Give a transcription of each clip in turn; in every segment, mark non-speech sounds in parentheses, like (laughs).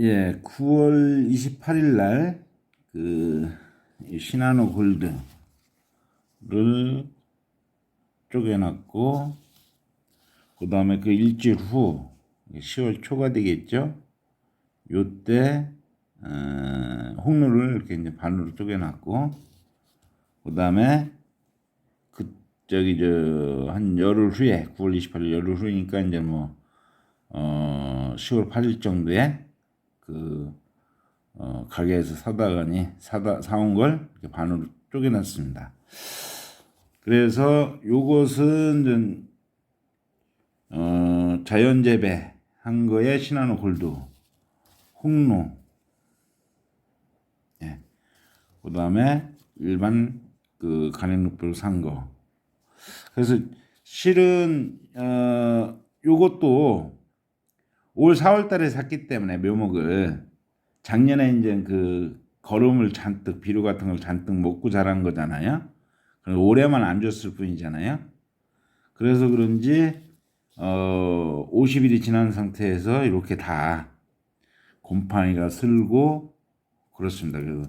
예, 9월 28일 날, 그, 이 시나노 골드를 쪼개놨고, 그 다음에 그 일주일 후, 10월 초가 되겠죠? 요때, 어, 홍루를 이렇게 이제 반으로 쪼개놨고, 그 다음에, 그, 저기, 저, 한 열흘 후에, 9월 28일 열흘 후니까 이제 뭐, 어, 10월 8일 정도에, 그 어, 가게에서 사다가니 사다 사온 걸 반으로 쪼개놨습니다. 그래서 요것은 좀, 어, 자연 재배 한 거에 시나노 골드, 홍로, 예, 그 다음에 일반 그 간행육배로 산 거. 그래서 실은 어, 요것도 올 4월 달에 샀기 때문에 묘목을 작년에 이제 그 거름을 잔뜩 비료 같은 걸 잔뜩 먹고 자란 거잖아요. 그럼 올해만 안 줬을 뿐이잖아요. 그래서 그런지 어 50일이 지난 상태에서 이렇게 다 곰팡이가 슬고 그렇습니다. 그래서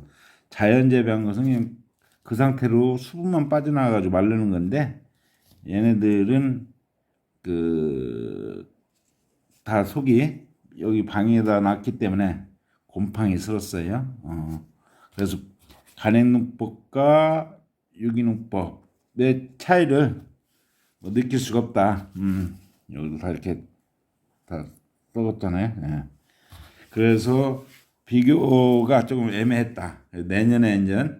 자연 재배한 것은 그냥 그 상태로 수분만 빠져나가가지고 마르는 건데 얘네들은 그 다 속이 여기 방에다 놨기 때문에 곰팡이 슬었어요. 어. 그래서 간행농법과 유기농법의 차이를 뭐 느낄 수가 없다. 음, 여기도 다 이렇게 다 써졌잖아요. 예. 그래서 비교가 조금 애매했다. 내년에 이제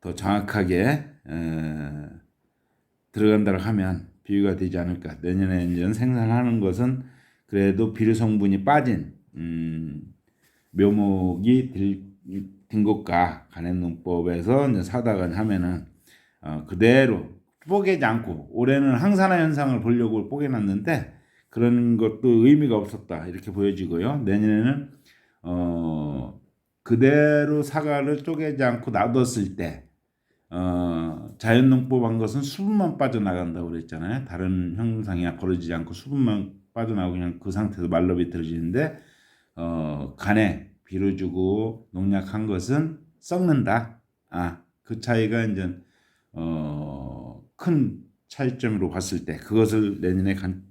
더 정확하게 에, 들어간다고 하면 비교가 되지 않을까. 내년에 이제 생산하는 것은 그래도 비료 성분이 빠진 음, 묘목이 들, 든 것과 간행농법에서 이제 사다가 하면은 어, 그대로 뽀개지 않고 올해는 항산화 현상을 보려고 뽀개놨는데 그런 것도 의미가 없었다 이렇게 보여지고요. 내년에는 어, 그대로 사과를 쪼개지 않고 놔뒀을 때 어, 자연 농법 한 것은 수분만 빠져나간다고 그랬잖아요. 다른 현상이 벌어지지 않고 수분만 빠져나오고 그냥 그 상태에서 말라 비틀어지는데 어, 간에 비료 주고 농약한 것은 썩는다. 아, 그 차이가 이제 어, 큰 차이점으로 봤을 때 그것을 내년에 간,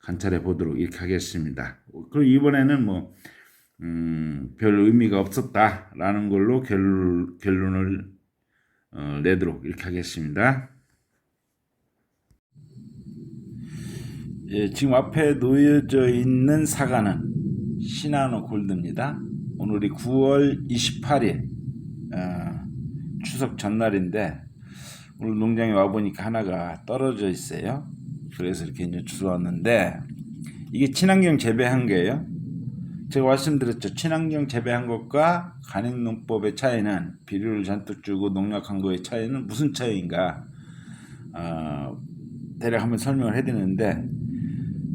관찰해 보도록 이렇게 하겠습니다. 그리고 이번에는 뭐 음, 별 의미가 없었다라는 걸로 결, 결론을 어, 내도록 이렇게 하겠습니다. 예, 지금 앞에 놓여져 있는 사과는 시나노 골드입니다. 오늘이 9월 28일 어, 추석 전날인데 오늘 농장에 와 보니까 하나가 떨어져 있어요. 그래서 이렇게 이제 주워 왔는데 이게 친환경 재배한 거예요. 제가 말씀드렸죠. 친환경 재배한 것과 간행농법의 차이는 비료를 잔뜩 주고 농약한 거의 차이는 무슨 차이인가? 어, 대략 한번 설명을 해드리는데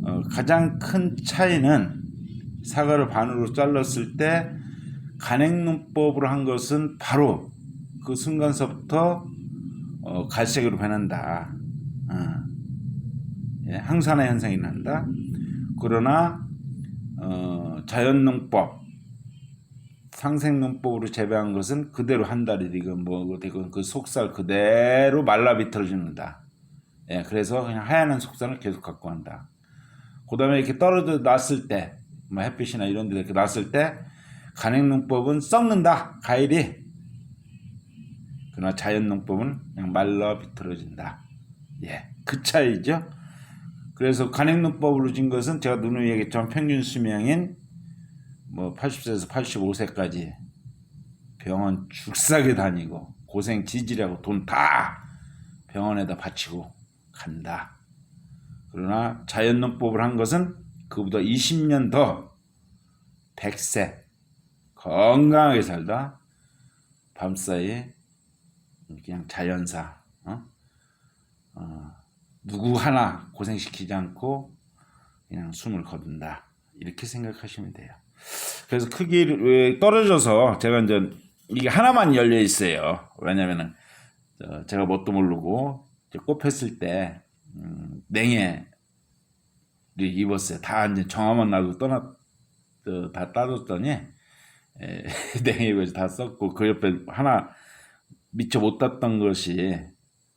어, 가장 큰 차이는 사과를 반으로 잘랐을 때 간행농법으로 한 것은 바로 그 순간서부터 어, 갈색으로 변한다. 어. 예, 항산화 현상이 난다. 그러나 어, 자연농법, 상생농법으로 재배한 것은 그대로 한 달이 되건 뭐 되건 그 속살 그대로 말라 비틀어진다. 예, 그래서 그냥 하얀 속살을 계속 갖고 간다. 그 다음에 이렇게 떨어져 놨을 때, 뭐 햇빛이나 이런 데 이렇게 놨을 때, 간행농법은 썩는다, 과일이. 그러나 자연농법은 그냥 말라 비틀어진다. 예, 그 차이죠. 그래서 간행농법으로 진 것은 제가 누누이 얘기했지만 평균 수명인 뭐 80세에서 85세까지 병원 죽사게 다니고 고생 지지라고 돈 다 병원에다 바치고 간다. 그러나 자연농법을 한 것은 그보다 20년 더 100세 건강하게 살다 밤사이 그냥 자연사 어? 어, 누구 하나 고생시키지 않고 그냥 숨을 거둔다 이렇게 생각하시면 돼요. 그래서 크기를 떨어져서 제가 이제 이게 하나만 열려 있어요. 왜냐면은 제가 뭣도 모르고 꼽혔을 때 음, 냉해를 입었어요. 다 이제 정화만 나고 떠나 어, 다 따졌더니 에, (laughs) 냉이버섯 다 썼고 그 옆에 하나 미처 못 땄던 것이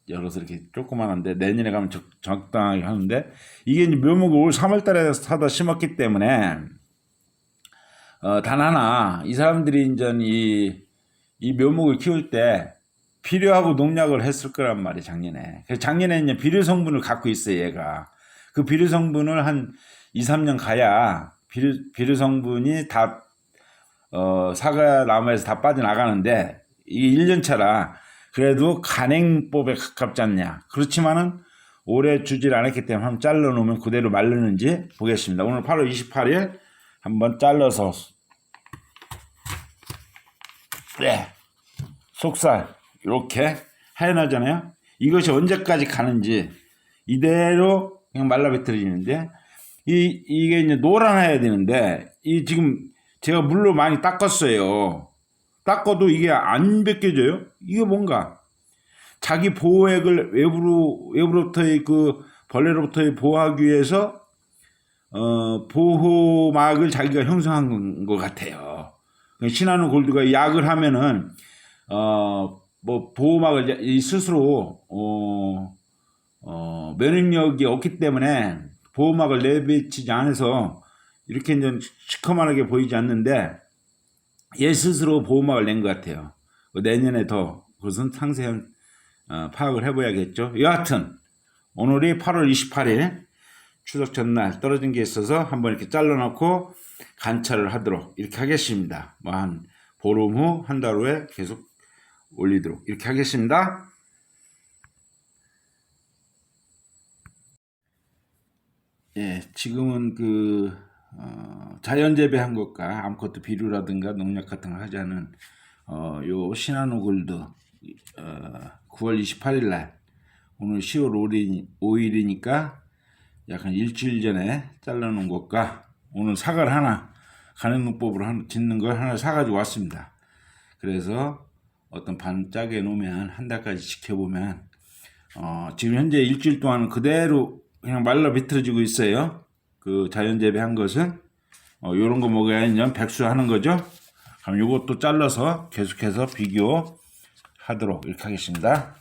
열어서 이렇게 조그만한데 내년에 가면 적, 적당하게 하는데 이게 이제 묘목을 올 3월달에 사다 심었기 때문에 어, 단 하나 이 사람들이 이제 이, 이 묘목을 키울 때 비료하고 농약을 했을 거란 말이에요 작년에. 그래서 작년에 이제 비료 성분을 갖고 있어요 얘가. 그 비료 성분을 한 2, 3년 가야 비료, 비료 성분이 다 어, 사과 나무에서 다 빠져나가는데 이게 1년 차라 그래도 간행법에 가깝지 않냐. 그렇지만은 오래 주질 않았기 때문에 한번 잘라 놓으면 그대로 마르는지 보겠습니다. 오늘 8월 28일 한번 잘라서 네. 속살 이렇게 하얀하잖아요. 이것이 언제까지 가는지 이대로 그냥 말라 비틀어지는데 이 이게 이제 노란해야 되는데 이 지금 제가 물로 많이 닦았어요. 닦아도 이게 안 벗겨져요. 이게 뭔가 자기 보호액을 외부로 외부로부터의 그 벌레로부터의 보호하기 위해서 어, 보호막을 자기가 형성한 것 같아요. 신한우 골드가 약을 하면은 어, 뭐 보호막을 이 스스로 어, 어, 면역력이 없기 때문에 보호막을 내비치지 않아서 이렇게 이제 시커먼하게 보이지 않는데 얘 스스로 보호막을 낸 것 같아요. 내년에 더 그것은 상세한 어, 파악을 해봐야겠죠. 여하튼 오늘이 8월 28일 추석 전날 떨어진 게 있어서 한번 이렇게 잘라놓고 관찰을 하도록 이렇게 하겠습니다. 뭐 한 보름 후 한 달 후에 계속 올리도록 이렇게 하겠습니다. 예, 지금은 그 어, 자연 재배한 것과 아무것도 비료라든가 농약 같은 걸 하지 않은 어, 요 시나노 골드 어, 9월 28일 날 오늘 10월 5일, 5일 이니까 약한 일주일 전에 잘라놓은 것과 오늘 사과를 하나 가능농법으로 한- 짓는 걸 하나 사가지고 왔습니다. 그래서 어떤 반짝에 놓으면 한 달까지 지켜보면 어, 지금 현재 일주일 동안 그대로 그냥 말라 비틀어지고 있어요. 그 자연 재배한 것은 어, 요런 거 먹어야 이제 백수하는 거죠. 그럼 요것도 잘라서 계속해서 비교하도록 이렇게 하겠습니다.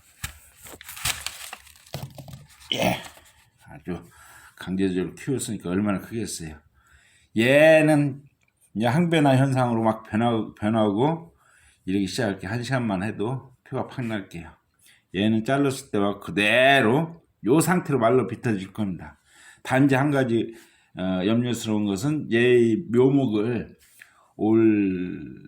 예, 아주 강제적으로 키웠으니까 얼마나 크겠어요. 얘는 이제 항변화 현상으로 막 변하, 변하고 이러기 시작할 게 한 시간만 해도 표가 팍 날게요. 얘는 잘랐을 때와 그대로 요 상태로 말로 비틀어질 겁니다. 단지 한 가지 어, 염려스러운 것은 얘 묘목을 올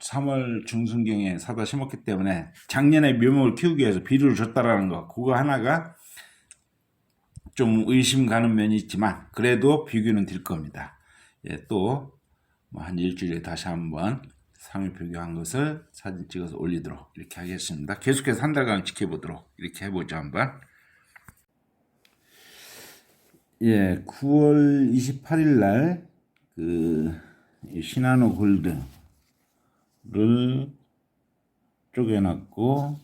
3월 중순경에 사다 심었기 때문에 작년에 묘목을 키우기 위해서 비료를 줬다라는 거 그거 하나가 좀 의심 가는 면이 있지만 그래도 비교는 될 겁니다. 예, 또한 일주일에 다시 한번 상위 비교한 것을 사진 찍어서 올리도록 이렇게 하겠습니다. 계속해서 한 달간 지켜보도록 이렇게 해보죠 한번. 예, 9월 28일 날 그 시나노 골드를 쪼개놨고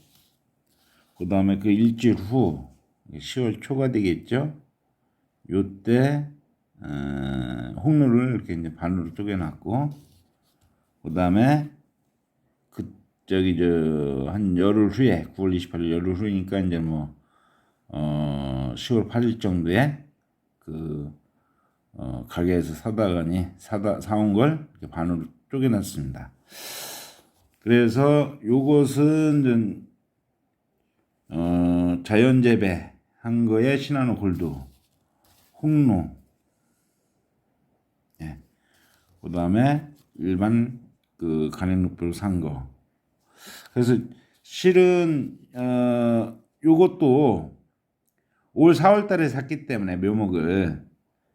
그 다음에 그 일주일 후 10월 초가 되겠죠. 요때 어, 홍로를 이렇게 이제 반으로 쪼개놨고 그 다음에 그 저기 저 한 열흘 후에 9월 28일 열흘 후니까 이제 뭐 어, 10월 8일 정도에 그 어, 가게에서 사다가니 사다 사온 걸 반으로 쪼개놨습니다. 그래서 요것은 좀 어, 자연 재배 한 거에 시나노 골드, 홍로, 예. 그 다음에 일반 그 간행육별 산 거. 그래서 실은 어, 요것도 올 4월 달에 샀기 때문에 묘목을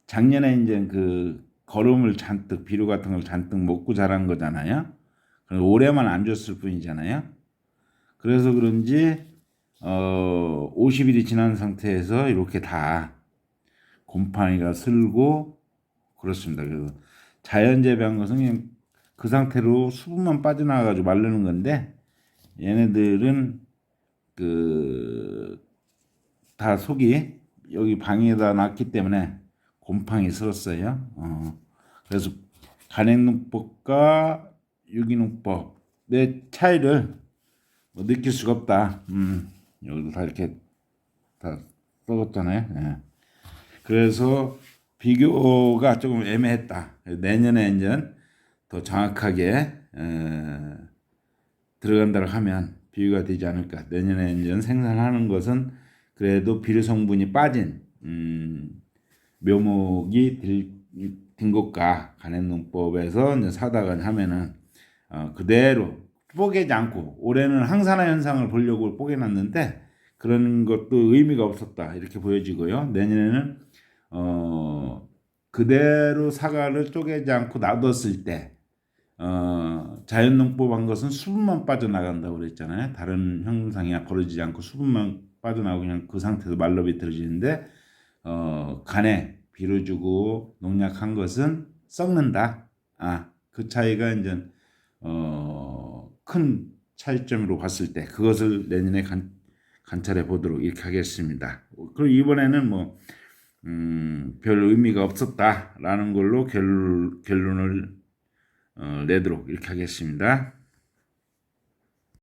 작년에 이제 그 거름을 잔뜩 비료 같은 걸 잔뜩 먹고 자란 거잖아요. 그래서 올해만 안 줬을 뿐이잖아요. 그래서 그런지 어 50일이 지난 상태에서 이렇게 다 곰팡이가 슬고 그렇습니다. 그래서 자연 재배한 것은 그냥 그 상태로 수분만 빠져나가가지고 마르는 건데 얘네들은 그 다 속이 여기 방에다 놨기 때문에 곰팡이 슬었어요. 어. 그래서 간행농법과 유기농법의 차이를 뭐 느낄 수가 없다. 음, 여기도 다 이렇게 다 써뒀잖아요. 예. 그래서 비교가 조금 애매했다. 내년에 이제 더 정확하게 어, 들어간다고 하면 비교가 되지 않을까. 내년에 이제 생산하는 것은 그래도 비료 성분이 빠진 음, 묘목이 들- 든 것과 간행 농법에서 이제 사다가 하면은 어, 그대로 뽀개지 않고 올해는 항산화 현상을 보려고 뽀개놨는데 그런 것도 의미가 없었다 이렇게 보여지고요. 내년에는 어, 그대로 사과를 쪼개지 않고 놔뒀을 때 어, 자연농법 한 것은 수분만 빠져나간다고 그랬잖아요. 다른 현상이 벌어지지 않고 수분만 빠져나오고 그냥 그 상태에서 말라 비틀어지는데 어, 간에 비료 주고 농약한 것은 썩는다. 아, 그 차이가 이제 어, 큰 차이점으로 봤을 때 그것을 내년에 관, 관찰해 보도록 이렇게 하겠습니다. 그리고 이번에는 뭐 음, 별 의미가 없었다라는 걸로 결, 결론을 어, 내도록 이렇게 하겠습니다.